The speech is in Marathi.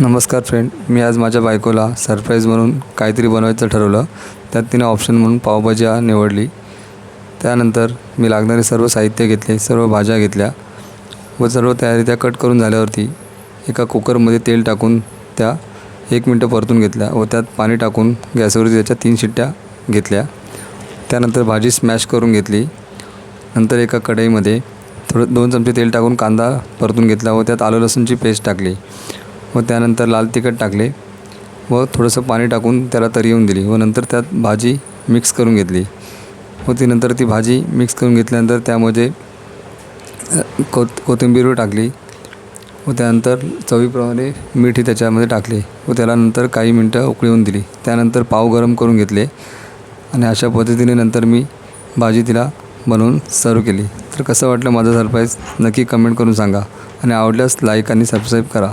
नमस्कार फ्रेंड मी आज माझ्या बायकोला सरप्राईज म्हणून काहीतरी बनवायचं ठरवलं. त्यात तिने ऑप्शन म्हणून पावभाजी निवडली. त्यानंतर मी लागणारे सर्व साहित्य घेतले सर्व भाज्या घेतल्या व सर्व तयारी त्या कट करून झाल्यावरती एका कुकरमध्ये तेल टाकून त्या एक मिनटं परतून घेतल्या व त्यात पाणी टाकून गॅसवरती त्याच्या तीन शिट्ट्या घेतल्या. त्यानंतर भाजी स्मॅश करून घेतली. नंतर एका कढईमध्ये थोडं दोन चमचे तेल टाकून कांदा परतून घेतला व त्यात आलं लसूणची पेस्ट टाकली. व त्यानंतर लाल तिखट टाकले व थोडंसं पाणी टाकून त्याला तरी येऊन दिली व नंतर त्यात भाजी मिक्स करून घेतली. व ती नंतर ती भाजी मिक्स करून घेतल्यानंतर त्यामध्ये को कोथिंबीर टाकली व त्यानंतर चवीप्रमाणे मीठही त्याच्यामध्ये टाकले व त्याला नंतर काही मिनटं उकळी दिली. त्यानंतर पाव गरम करून घेतले आणि अशा पद्धतीने नंतर मी भाजी तिला बनवून सर्व केली. तर कसं वाटलं माझं सरप्राईज नक्की कमेंट करून सांगा आणि आवडल्यास लाईक आणि सबस्क्राईब करा.